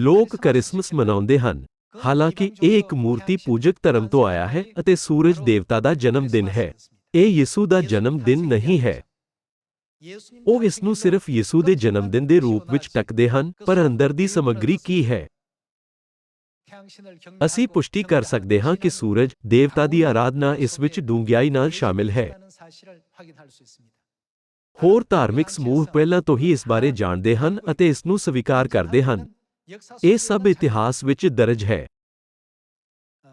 ਲੋਕ ਕ੍ਰਿਸਮਸ ਮਨਾਉਂਦੇ ਹਨ। ਹਾਲਾਂਕਿ ਇਹ ਇੱਕ ਮੂਰਤੀ ਪੂਜਕ ਧਰਮ ਤੋਂ ਆਇਆ ਹੈ ਅਤੇ ਸੂਰਜ ਦੇਵਤਾ ਦਾ ਜਨਮ ਦਿਨ ਹੈ। ਇਹ ਯਿਸੂ ਦਾ ਜਨਮ ਦਿਨ ਨਹੀਂ ਹੈ। ਉਹ ਇਸ ਨੂੰ ਸਿਰਫ ਯਿਸੂ ਦੇ ਜਨਮ ਦਿਨ ਦੇ ਰੂਪ ਵਿੱਚ ਟੱਕਦੇ ਹਨ, ਪਰ ਅੰਦਰ ਦੀ ਸਮੱਗਰੀ ਕੀ ਹੈ? ਅਸੀਂ ਪੁਸ਼ਟੀ ਕਰ ਸਕਦੇ ਹਾਂ ਕਿ ਸੂਰਜ ਦੇਵਤਾ ਦੀ ਆਰਾਧਨਾ ਇਸ ਵਿੱਚ ਡੂੰਘਿਆਈ ਨਾਲ ਸ਼ਾਮਿਲ ਹੈ। ਹੋਰ ਧਾਰਮਿਕ ਸਮੂਹ ਪਹਿਲਾਂ ਤੋਂ ਹੀ ਇਸ ਬਾਰੇ ਜਾਣਦੇ ਹਨ ਅਤੇ ਇਸ ਨੂੰ ਸਵੀਕਾਰ ਕਰਦੇ ਹਨ। ਇਹ ਸਭ ਇਤਿਹਾਸ ਵਿੱਚ ਦਰਜ ਹੈ।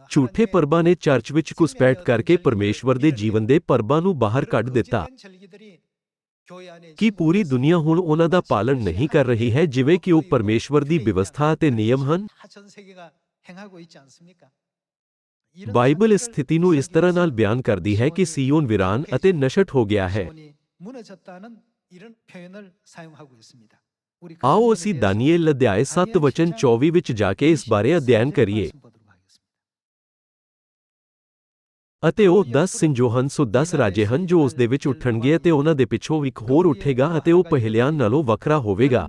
ਝੂਠੇ ਪਰਬਾਂ ਨੇ ਚਰਚ ਵਿੱਚ ਘੁਸਪੈਠ ਕਰਕੇ ਪਰਮੇਸ਼ਵਰ ਦੇ ਜੀਵਨ ਦੇ ਪਰਬਾਂ ਨੂੰ ਬਾਹਰ ਕੱਢ ਦਿੱਤਾ। ਕੀ ਪੂਰੀ ਦੁਨੀਆ ਹੁਣ ਉਹਨਾਂ ਦਾ ਪਾਲਣ ਨਹੀਂ ਕਰ ਰਹੀ ਹੈ, ਜਿਵੇਂ ਕਿ ਉਹ ਪਰਮੇਸ਼ਵਰ ਦੀ ਵਿਵਸਥਾ ਅਤੇ ਨਿਯਮ ਹਨ? ਬਾਈਬਲ ਇਸ ਸਥਿਤੀ ਨੂੰ ਇਸ ਤਰ੍ਹਾਂ ਨਾਲ ਬਿਆਨ ਕਰਦੀ ਹੈ ਕਿ ਸੀਓਨ ਵਿਰਾਨ ਅਤੇ ਨਸ਼ਟ ਹੋ ਗਿਆ ਹੈ। ਆਓ ਅਸੀਂ ਦਾਨੀਏਲ ਅਧਿਆਇ 7 ਵਚਨ 24 ਵਿੱਚ ਜਾ ਕੇ ਇਸ ਬਾਰੇ ਅਧਿਐਨ ਕਰੀਏ। ਅਤੇ ਉਹ 10 ਸਿੰਜੋਹਨ ਸੋ 10 ਰਾਜੇ ਹਨ ਜੋ ਉਸ ਦੇ ਵਿੱਚ ਉੱਠਣਗੇ ਅਤੇ ਉਹਨਾਂ ਦੇ ਪਿੱਛੋਂ ਇੱਕ ਹੋਰ ਉੱਠੇਗਾ ਅਤੇ ਉਹ ਪਹਿਲਿਆਂ ਨਾਲੋਂ ਵੱਖਰਾ ਹੋਵੇਗਾ।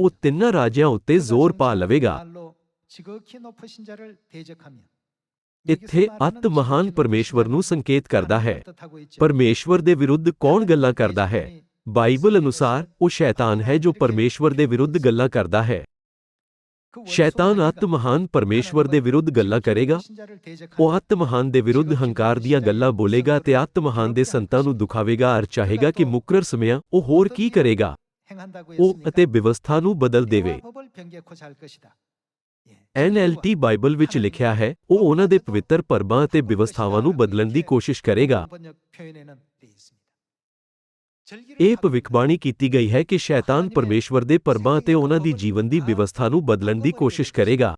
ਉਹ ਤਿੰਨਾਂ ਰਾਜਿਆਂ ਉੱਤੇ ਜ਼ੋਰ ਪਾ ਲਵੇਗਾ। ਇੱਥੇ ਅੱਤ ਮਹਾਨ ਪਰਮੇਸ਼ਵਰ ਨੂੰ ਸੰਕੇਤ ਕਰਦਾ ਹੈ। ਪਰਮੇਸ਼ਵਰ ਦੇ ਵਿਰੁੱਧ ਕੌਣ ਗੱਲਾਂ ਕਰਦਾ ਹੈ? ਬਾਈਬਲ ਅਨੁਸਾਰ ਉਹ ਸ਼ੈਤਾਨ ਹੈ ਜੋ ਪਰਮੇਸ਼ਵਰ ਦੇ ਵਿਰੁੱਧ ਗੱਲਾਂ ਕਰਦਾ ਹੈ। ਸ਼ੈਤਾਨ ਅੱਤ ਮਹਾਨ ਪਰਮੇਸ਼ਵਰ ਦੇ ਵਿਰੁੱਧ ਗੱਲਾਂ ਕਰੇਗਾ। ਉਹ ਅੱਤ ਮਹਾਨ ਦੇ ਵਿਰੁੱਧ ਹੰਕਾਰ ਦੀਆਂ ਗੱਲਾਂ ਬੋਲੇਗਾ ਤੇ ਅੱਤ ਮਹਾਨ ਦੇ ਸੰਤਾਂ ਨੂੰ ਦੁਖਾਵੇਗਾ ਅਰ ਚਾਹੇਗਾ ਕਿ ਮੁਕਰਰ ਸਮਿਆਂ ਉਹ ਹੋਰ ਕੀ ਕਰੇਗਾ। ਉਹ ਅਤੇ ਵਿਵਸਥਾ ਨੂੰ ਬਦਲ ਦੇਵੇ। NLT ਬਾਈਬਲ ਵਿੱਚ ਲਿਖਿਆ ਹੈ, ਉਹ ਉਹਨਾਂ ਦੇ ਪਵਿੱਤਰ ਪਰਬਾਂ ਅਤੇ ਵਿਵਸਥਾਵਾਂ ਨੂੰ ਬਦਲਣ ਦੀ ਕੋਸ਼ਿਸ਼ ਕਰੇਗਾ। ਇਹ ਭਵਿੱਖਬਾਣੀ ਕੀਤੀ ਗਈ ਹੈ ਕਿ ਸ਼ੈਤਾਨ ਪਰਮੇਸ਼ਵਰ ਦੇ ਪਰਬਾਂ ਅਤੇ ਉਹਨਾਂ ਦੀ ਜੀਵਨ ਦੀ ਵਿਵਸਥਾ ਨੂੰ ਬਦਲਣ ਦੀ ਕੋਸ਼ਿਸ਼ ਕਰੇਗਾ।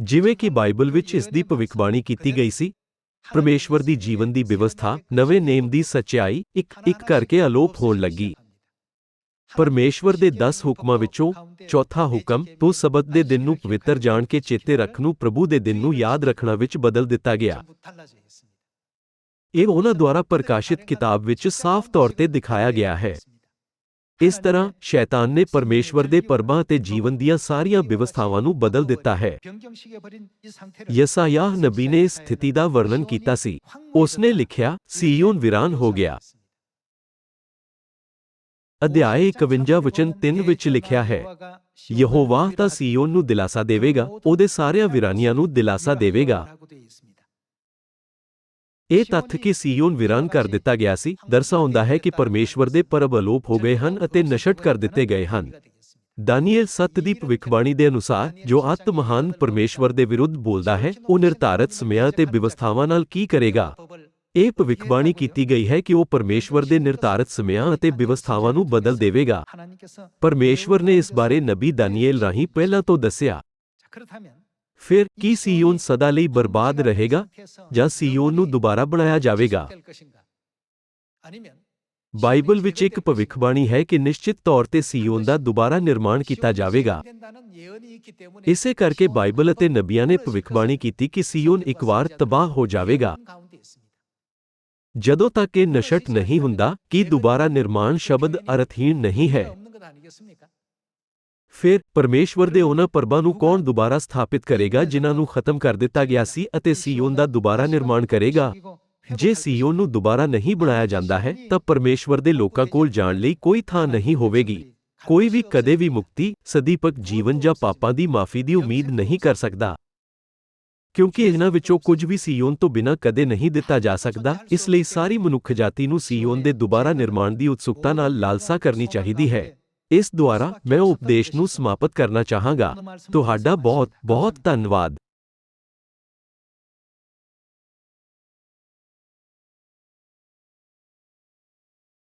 ਜਿਵੇਂ ਕਿ ਬਾਈਬਲ ਵਿੱਚ ਇਸ ਦੀ ਭਵਿੱਖਬਾਣੀ ਕੀਤੀ ਗਈ ਸੀ, ਪਰਮੇਸ਼ਵਰ ਦੀ ਜੀਵਨ ਦੀ ਵਿਵਸਥਾ ਨਵੇਂ ਨੇਮ ਦੀ ਸੱਚਾਈ ਇੱਕ ਇੱਕ ਕਰਕੇ ਅਲੋਪ ਹੋਣ ਲੱਗੀ। ਪਰਮੇਸ਼ਵਰ ਦੇ 10 ਹੁਕਮਾਂ ਵਿੱਚੋਂ ਚੌਥਾ ਹੁਕਮ, ਤੂੰ ਸਬਤ ਦੇ ਦਿਨ ਨੂੰ ਪਵਿੱਤਰ ਜਾਣ ਕੇ ਚੇਤੇ ਰੱਖ ਨੂੰ, ਪ੍ਰਭੂ ਦੇ ਦਿਨ ਨੂੰ ਯਾਦ ਰੱਖਣਾ ਵਿੱਚ ਬਦਲ ਦਿੱਤਾ ਗਿਆ। ਇਹ ਉਹਨਾਂ ਦੁਆਰਾ ਪ੍ਰਕਾਸ਼ਿਤ ਕਿਤਾਬ ਵਿੱਚ ਸਾਫ਼ ਤੌਰ ਤੇ ਦਿਖਾਇਆ ਗਿਆ ਹੈ। ਇਸ ਤਰ੍ਹਾਂ, ਸ਼ੈਤਾਨ ਨੇ ਪਰਮੇਸ਼ਵਰ ਦੇ ਪਰਬਾਂ ਅਤੇ ਜੀਵਨ ਦੀਆਂ ਸਾਰੀਆਂ ਵਿਵਸਥਾਵਾਂ ਨੂੰ ਬਦਲ ਦਿੱਤਾ ਹੈ। ਯਸਾਯਾਹ ਨਬੀ ਨੇ ਇਸ ਸਥਿਤੀ ਦਾ ਵਰਣਨ ਕੀਤਾ ਸੀ। ਉਸਨੇ ਲਿਖਿਆ ਸੀਯੋਨ ਵਿਰਾਨ ਹੋ ਗਿਆ। ਅਧਿਆਇ 51 ਵਚਨ 3 ਵਿੱਚ ਲਿਖਿਆ ਹੈ ਯਹੋਵਾਹ ਤਾਂ ਸੀਯੋਨ ਨੂੰ ਦਿਲਾਸਾ ਦੇਵੇਗਾ, ਉਹਦੇ ਸਾਰਿਆਂ ਵਿਰਾਨੀਆਂ ਨੂੰ ਦਿਲਾਸਾ ਦੇਵੇਗਾ। ਇਹ ਤੱਥ ਕਿ ਸੀਯੋਨ ਵਿਰਾਨ ਕਰ ਦਿੱਤਾ ਗਿਆ ਸੀ ਦਰਸਾਉਂਦਾ ਹੈ ਕਿ ਪਰਮੇਸ਼ਵਰ ਦੇ ਪਰਬ ਅਲੋਪ ਹੋ ਗਏ ਹਨ ਅਤੇ ਨਸ਼ਟ ਕਰ ਦਿੱਤੇ ਗਏ ਹਨ। ਦਾਨੀਏਲ 7 ਦੀ ਭਵਿੱਖਬਾਣੀ ਦੇ ਅਨੁਸਾਰ ਜੋ ਆਤਮ ਮਹਾਨ ਪਰਮੇਸ਼ਵਰ ਦੇ ਵਿਰੁੱਧ ਬੋਲਦਾ ਹੈ, ਉਹ ਨਿਰਧਾਰਤ ਸਮਿਆਂ ਤੇ ਵਿਵਸਥਾਵਾਂ ਨਾਲ ਕੀ ਕਰੇਗਾ? ਇਹ ਭਵਿੱਖਬਾਣੀ ਕੀਤੀ ਗਈ ਹੈ ਕਿ ਉਹ ਪਰਮੇਸ਼ਵਰ ਦੇ ਨਿਰਧਾਰਤ ਸਮਿਆਂ ਅਤੇ ਵਿਵਸਥਾਵਾਂ ਨੂੰ ਬਦਲ ਦੇਵੇਗਾ। ਪਰਮੇਸ਼ਵਰ ਨੇ ਇਸ ਬਾਰੇ ਨਬੀ ਦਾਨੀਏਲ ਰਾਹੀਂ ਪਹਿਲਾਂ ਤੋਂ ਦੱਸਿਆ। ਫਿਰ ਕੀ ਸੀਯੋਨ ਸਦਾ ਲਈ ਬਰਬਾਦ ਰਹੇਗਾ ਜਾਂ ਸੀਯੋਨ ਨੂੰ ਦੁਬਾਰਾ ਬਣਾਇਆ ਜਾਵੇਗਾ? ਬਾਈਬਲ ਵਿੱਚ ਇੱਕ ਭਵਿੱਖਬਾਣੀ ਹੈ ਕਿ ਨਿਸ਼ਚਿਤ ਤੌਰ ਤੇ ਸੀਯੋਨ ਦਾ ਦੁਬਾਰਾ ਨਿਰਮਾਣ ਕੀਤਾ ਜਾਵੇਗਾ। ਇਸੇ ਕਰਕੇ ਬਾਈਬਲ ਅਤੇ ਨਬੀਆਂ ਨੇ ਭਵਿੱਖਬਾਣੀ ਕੀਤੀ ਕਿ ਸੀਯੋਨ ਇੱਕ ਵਾਰ ਤਬਾਹ ਹੋ ਜਾਵੇਗਾ। ਜਦੋਂ ਤੱਕ ਇਹ ਨਸ਼ਟ ਨਹੀਂ ਹੁੰਦਾ, ਕਿ ਦੁਬਾਰਾ ਨਿਰਮਾਣ ਸ਼ਬਦ ਅਰਥਹੀਣ ਨਹੀਂ ਹੈ? ਫਿਰ ਪਰਮੇਸ਼ਵਰ ਦੇ ਉਹਨਾਂ ਪਰਬਾਂ ਨੂੰ ਕੌਣ ਦੁਬਾਰਾ ਸਥਾਪਿਤ ਕਰੇਗਾ, ਜਿਨ੍ਹਾਂ ਨੂੰ ਖਤਮ ਕਰ ਦਿੱਤਾ ਗਿਆ ਸੀ ਅਤੇ ਸੀਯੋਨ ਦਾ ਦੁਬਾਰਾ ਨਿਰਮਾਣ ਕਰੇਗਾ? ਜੇ ਸੀਯੋਨ ਨੂੰ ਦੁਬਾਰਾ ਨਹੀਂ ਬਣਾਇਆ ਜਾਂਦਾ ਹੈ, ਤਾਂ ਪਰਮੇਸ਼ਵਰ ਦੇ ਲੋਕਾਂ ਕੋਲ ਜਾਣ ਲਈ ਕੋਈ ਥਾਂ ਨਹੀਂ ਹੋਵੇਗੀ। ਕੋਈ ਵੀ ਕਦੇ ਵੀ ਮੁਕਤੀ, ਸਦੀਪਕ ਜੀਵਨ ਜਾਂ ਪਾਪਾਂ ਦੀ ਮਾਫੀ ਦੀ ਉਮੀਦ ਨਹੀਂ ਕਰ ਸਕਦਾ। ਕਿਉਂਕਿ ਇਹਨਾਂ ਵਿੱਚੋਂ ਕੁਝ ਵੀ ਸੀਯੋਨ ਤੋਂ ਬਿਨਾਂ ਕਦੇ ਨਹੀਂ ਦਿੱਤਾ ਜਾ ਸਕਦਾ, ਇਸ ਲਈ ਸਾਰੀ ਮਨੁੱਖ ਜਾਤੀ ਨੂੰ ਸੀਯੋਨ ਦੇ ਦੁਬਾਰਾ ਨਿਰਮਾਣ ਦੀ ਉਤਸੁਕਤਾ ਨਾਲ ਲਾਲਸਾ ਕਰਨੀ ਚਾਹੀਦੀ ਹੈ। ਇਸ ਦੁਆਰਾ ਮੈਂ ਉਪਦੇਸ਼ ਨੂੰ ਸਮਾਪਤ ਕਰਨਾ ਚਾਹਾਂਗਾ। ਤੁਹਾਡਾ ਬਹੁਤ ਬਹੁਤ ਧੰਨਵਾਦ।